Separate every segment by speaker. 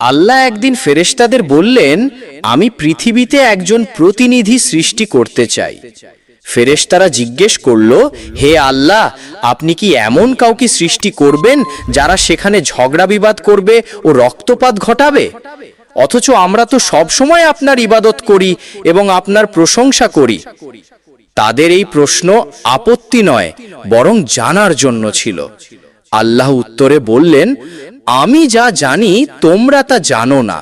Speaker 1: আল্লাহ একদিন ফেরেশতাদের বললেন, আমি পৃথিবীতে একজন প্রতিনিধি সৃষ্টি করতে চাই। ফেরেশতারা জিজ্ঞেস করল, হে আল্লাহ, আপনি কি এমন কাউকে সৃষ্টি করবেন যারা সেখানে ঝগড়া বিবাদ করবে ও রক্তপাত ঘটাবে? অথচ আমরা তো সব সময় আপনার ইবাদত করি এবং আপনার প্রশংসা করি। তাদের এই প্রশ্ন আপত্তি নয়, বরং জানার জন্য ছিল। আল্লাহ উত্তরে বললেন আমি যা জানি, তোমরা তা জানো না।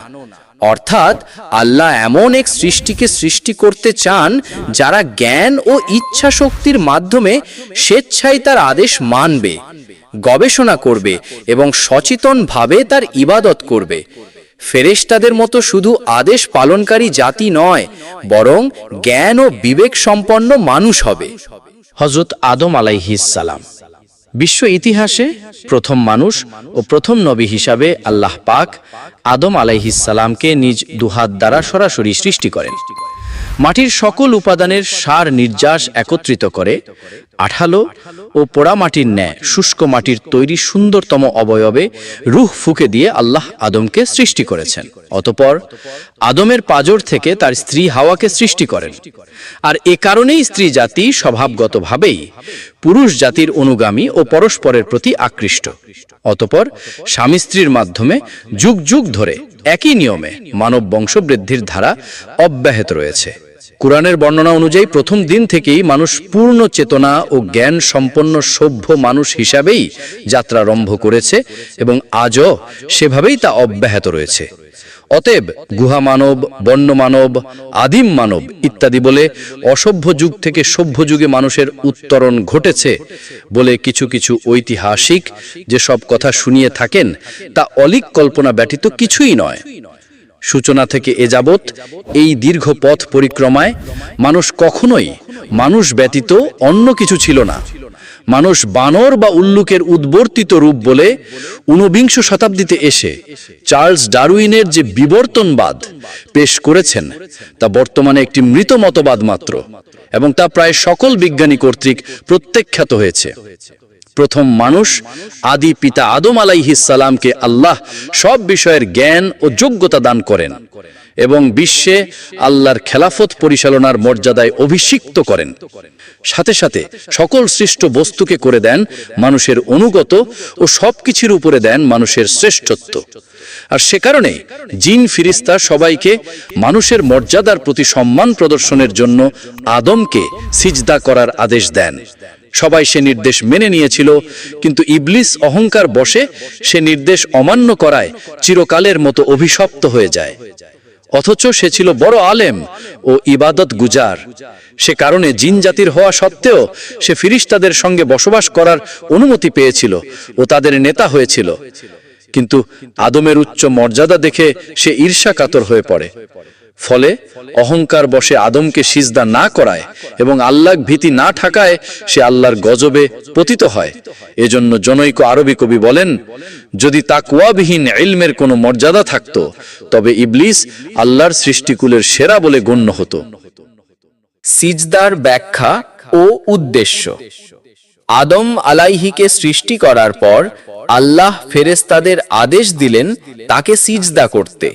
Speaker 1: অর্থাৎ, আল্লাহ এমন এক সৃষ্টিকে সৃষ্টি করতে চান, যারা জ্ঞান ও ইচ্ছা শক্তির মাধ্যমে স্বেচ্ছায় তার আদেশ মানবে, গবেষণা করবে এবং সচেতনভাবে তার ইবাদত করবে। ফেরেশতাদের মতো শুধু আদেশ পালনকারী জাতি নয়, বরং জ্ঞান ও বিবেক সম্পন্ন মানুষ হবে।
Speaker 2: হজরত আদম আলাইহিসালাম বিশ্ব ইতিহাসে প্রথম মানুষ ও প্রথম নবী হিসাবে আল্লাহ পাক আদম আলাইহিসালামকে নিজ দুহাত দ্বারা সরাসরি সৃষ্টি করেন। মাটির সকল উপাদানের সার নির্যাস একত্রিত করে, আঠালো ও পোড়া মাটির ন্যায় শুষ্ক মাটির তৈরি সুন্দরতম অবয়বে রুহ ফুকে দিয়ে আল্লাহ আদমকে সৃষ্টি করেছেন। অতপর আদমের পাজর থেকে তার স্ত্রী হাওয়াকে সৃষ্টি করেন। আর এ কারণেই স্ত্রী জাতি স্বভাবগতভাবেই পুরুষ জাতির অনুগামী ও পরস্পরের প্রতি আকৃষ্ট। অতপর স্বামী স্ত্রীর মাধ্যমে যুগ যুগ ধরে একই নিয়মে মানব বংশবৃদ্ধির ধারা অব্যাহত রয়েছে। কোরআনের বর্ণনা অনুযায়ী প্রথম দিন থেকেই মানুষ পূর্ণ চেতনা ও জ্ঞান সম্পন্ন সভ্য মানুষ হিসাবেই যাত্রা আরম্ভ করেছে এবং আজও সেভাবেই তা অব্যাহত রয়েছে। অতএব গুহা মানব, বন্য মানব, আদিম মানব ইত্যাদি বলে অসভ্য যুগ থেকে সভ্য যুগে মানুষের উত্তরণ ঘটেছে বলে কিছু কিছু ঐতিহাসিক যে সব কথা শুনিয়ে থাকেন তা অলিক কল্পনা ব্যতীত কিছুই নয়। সূচনা থেকে এ যাবৎ এই দীর্ঘ পথ পরিক্রমায় মানুষ কখনোই মানুষ ব্যতীত অন্য কিছু ছিল না। মানুষ বানর বা উল্লুকের উদ্বর্তিত রূপ বলে ঊনবিংশ শতাব্দীতে এসে চার্লস ডারউইনের যে বিবর্তনবাদ পেশ করেছেন, তা বর্তমানে একটি মৃত মতবাদ মাত্র এবং তা প্রায় সকল বিজ্ঞানী কর্তৃক প্রত্যাখ্যাত হয়েছে। প্রথম মানুষ, আদি পিতা আদম আলাইহিসালামকে আল্লাহ সব বিষয়ের জ্ঞান ও যোগ্যতা দান করেন। এবং বিশ্বে আল্লাহর খেলাফত পরিচালনার মর্যাদায় অভিষিক্ত করেন। সাথে সাথে সকল সৃষ্ট বস্তুকে করে দেন মানুষের অনুগত ও সব কিছুর উপরে দেন মানুষের শ্রেষ্ঠত্ব। আর সে কারণে জিন ফিরিস্তা সবাইকে মানুষের মর্যাদার প্রতি সম্মান প্রদর্শনের জন্য আদমকে সিজদা করার আদেশ দেন। সবাই সে নির্দেশ মেনে নিয়েছিল, কিন্তু ইবলিস অহংকার বসে সে নির্দেশ অমান্য করায় চিরকালের মতো অভিশপ্ত হয়ে যায়। অথচ সে ছিল বড় আলেম ও ইবাদত গুজার। সে কারণে জিন জাতির হওয়া সত্ত্বেও সে ফিরিস্তাদের সঙ্গে বসবাস করার অনুমতি পেয়েছিল ও তাদের নেতা হয়েছিল। কিন্তু আদমের উচ্চ মর্যাদা দেখে সে ঈর্ষা কাতর হয়ে পড়ে। ফলে অহংকার বসে আদমকে সিজদা না করায় এবং আল্লাহ ভীতি না ঠাকায় সে আল্লাহর গজবে পতিত হয়। এজন্য জনৈক আরবি কবি বলেন, যদি তাকুয়াবিহীন ইলমের কোনো মর্যাদা থাকত, তবে ইবলিস আল্লাহর সৃষ্টিকুলের সেরা বলে গণ্য হতো।
Speaker 1: সিজদার ব্যাখ্যা ও উদ্দেশ্য। আদম আলাইহিকে সৃষ্টি করার পর আল্লাহ ফেরেস্তাদের আদেশ দিলেন তাকে সিজদা করতে।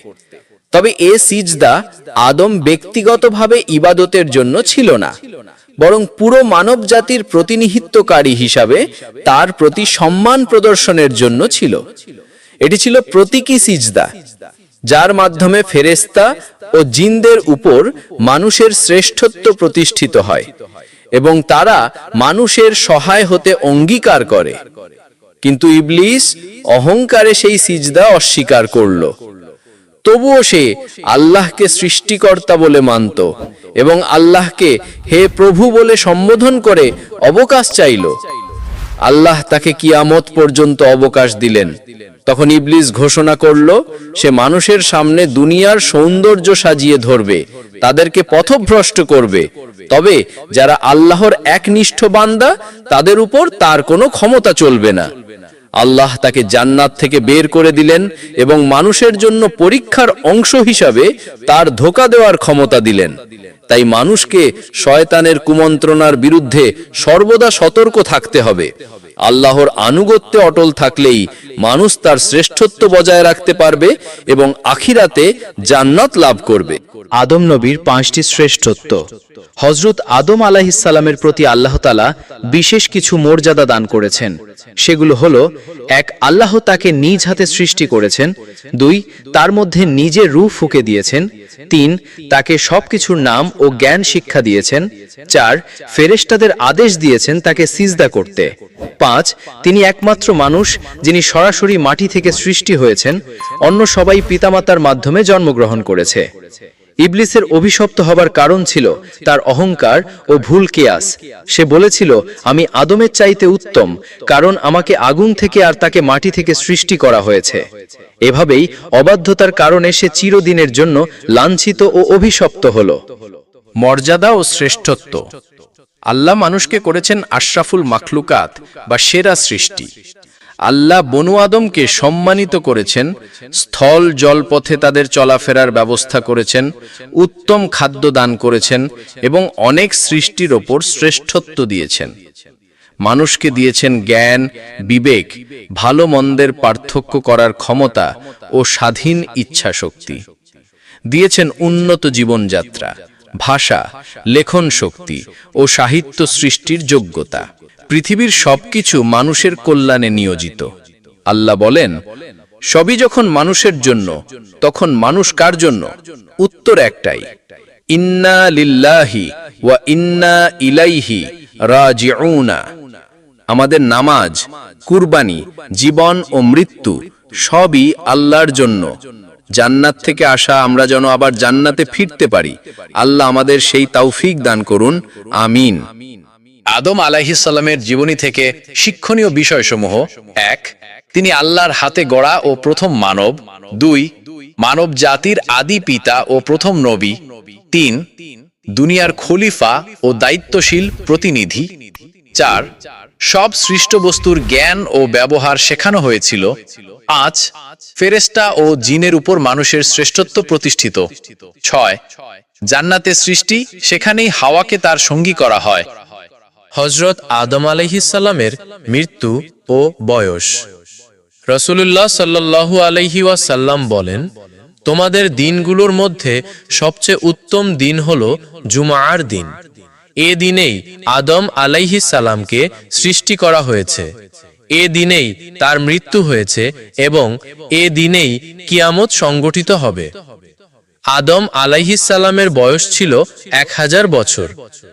Speaker 1: তবে এ সিজদা আদম ব্যক্তিগতভাবে ইবাদতের জন্য ছিল না, বরং পুরো মানব জাতির প্রতিনিধিত্বকারী হিসাবে তার প্রতি সম্মান প্রদর্শনের জন্য ছিল। এটি ছিল প্রতীকী সিজদা, যার মাধ্যমে ফেরেস্তা ও জিনদের উপর মানুষের শ্রেষ্ঠত্ব প্রতিষ্ঠিত হয় এবং তারা মানুষের সহায় হতে অঙ্গীকার করে। কিন্তু ইবলিস অহংকারে সেই সিজদা অস্বীকার করল। তবুও সে আল্লাহকে সৃষ্টিকর্তা বলে মানত এবং আল্লাহকে হে প্রভু বলে সম্বোধন করে অবকাশ চাইল। আল্লাহ তাকে কিয়ামত পর্যন্ত অবকাশ দিলেন। তখন ইবলিস ঘোষণা করল, সে মানুষের সামনে দুনিয়ার সৌন্দর্য সাজিয়ে ধরবে, তাদেরকে পথভ্রষ্ট করবে। তবে যারা আল্লাহর একনিষ্ঠ বান্দা, তাদের উপর তার কোনো ক্ষমতা চলবে না। আল্লাহ তাকে জান্নাত থেকে বের করে দিলেন এবং মানুষের জন্য পরীক্ষার অংশ হিসাবে তার ধোকা দেওয়ার ক্ষমতা দিলেন। তাই মানুষকে শয়তানের কুমন্ত্রণার বিরুদ্ধে সর্বদা সতর্ক থাকতে হবে। আল্লাহর আনুগত্যে অটল থাকলেই মানুষ তার শ্রেষ্ঠত্ব বজায় রাখতে পারবে এবং আখিরাতে জান্নাত লাভ করবে।
Speaker 2: আদম নবীর পাঁচটি শ্রেষ্ঠত্ব। হজরত আদম আলাহিসাল্লামের প্রতি আল্লাহ তালা বিশেষ কিছু মর্যাদা দান করেছেন। সেগুলো হল, এক, আল্লাহ তাকে নিজ হাতে সৃষ্টি করেছেন। দুই, তার মধ্যে নিজে রু ফুকে দিয়েছেন। তিন, তাকে সবকিছুর নাম ও জ্ঞান শিক্ষা দিয়েছেন। চার, ফেরেশতাদের আদেশ দিয়েছেন তাকে সিজদা করতে। পাঁচ, তিনি একমাত্র মানুষ যিনি সরাসরি মাটি থেকে সৃষ্টি হয়েছেন, অন্য সবাই পিতামাতার মাধ্যমে জন্মগ্রহণ করেছে। ইবলিসের অভিশপ্ত হবার কারণ ছিল তার অহংকার ও ভুল কেয়াস। সে বলেছিল, আমি আদমের চাইতে উত্তম, কারণ আমাকে আগুন থেকে আর তাকে মাটি থেকে সৃষ্টি করা হয়েছে। এভাবেই অবাধ্যতার কারণে সে চিরদিনের জন্য লাঞ্ছিত ও অভিশপ্ত হল।
Speaker 1: মর্যাদা ও শ্রেষ্ঠত্ব। আল্লাহ মানুষকে করেছেন আশরাফুল মাখলুকাত বা সেরা সৃষ্টি। আল্লাহ বনু আদমকে সম্মানিত করেছেন, স্থল জলপথে তাদের চলাফেরার ব্যবস্থা করেছেন, উত্তম খাদ্য দান করেছেন এবং অনেক সৃষ্টির ওপর শ্রেষ্ঠত্ব দিয়েছেন। মানুষকে দিয়েছেন জ্ঞান, বিবেক, ভালো মন্দের পার্থক্য করার ক্ষমতা ও স্বাধীন ইচ্ছা শক্তি দিয়েছেন উন্নত জীবনযাত্রা। ভাষা, লেখন শক্তি ও সাহিত্য সৃষ্টির যোগ্যতা। পৃথিবীর সবকিছু মানুষের কল্যাণে নিয়োজিত। আল্লাহ বলেন, সবই যখন মানুষের জন্য, তখন মানুষ কার জন্য? উত্তর একটাই, ইন্না লিল্লাহি ওয়া ইন্না ইলাইহি রাজিউনা। আমাদের নামাজ, কুরবানি, জীবন ও মৃত্যু সবই আল্লাহর জন্য। জান্নাত থেকে আসা আমরা যেন আবার জান্নাতে ফিরতে পারি। আল্লাহ আমাদের সেই তৌফিক দান করুন। আমিন।
Speaker 3: আদম আলাইহিসাল্লামের জীবনী থেকে শিক্ষণীয় বিষয়সমূহ। এক, তিনি আল্লাহর হাতে গড়া ও প্রথম মানব। দুই, মানব জাতির আদি পিতা ও প্রথম নবী। তিন, দুনিয়ার খলিফা ও দায়িত্বশীল প্রতিনিধি। চার, সব সৃষ্ট বস্তুর জ্ঞান ও ব্যবহার শেখানো হয়েছিল। পাঁচ ফেরেস্তা ও জিনের উপর মানুষের শ্রেষ্ঠত্ব প্রতিষ্ঠিত। ছয়, জান্নাতে সৃষ্টি, সেখানেই হাওয়াকে তার সঙ্গী করা হয়।
Speaker 4: হজরত আদম আলহিসাল্লামের মৃত্যু ও বয়স। রসুল্লাহ সাল্লাহু আলহি ওয়াসাল্লাম বলেন, তোমাদের দিনগুলোর মধ্যে সবচেয়ে উত্তম দিন হল জুমার দিন। এ দিনেই আদম সালামকে সৃষ্টি করা হয়েছে। এ দিনেই তার মৃত্যু হয়েছে এবং এ দিনেই কিয়ামত সংগঠিত হবে। আদম সালামের বয়স ছিল এক হাজার বছর।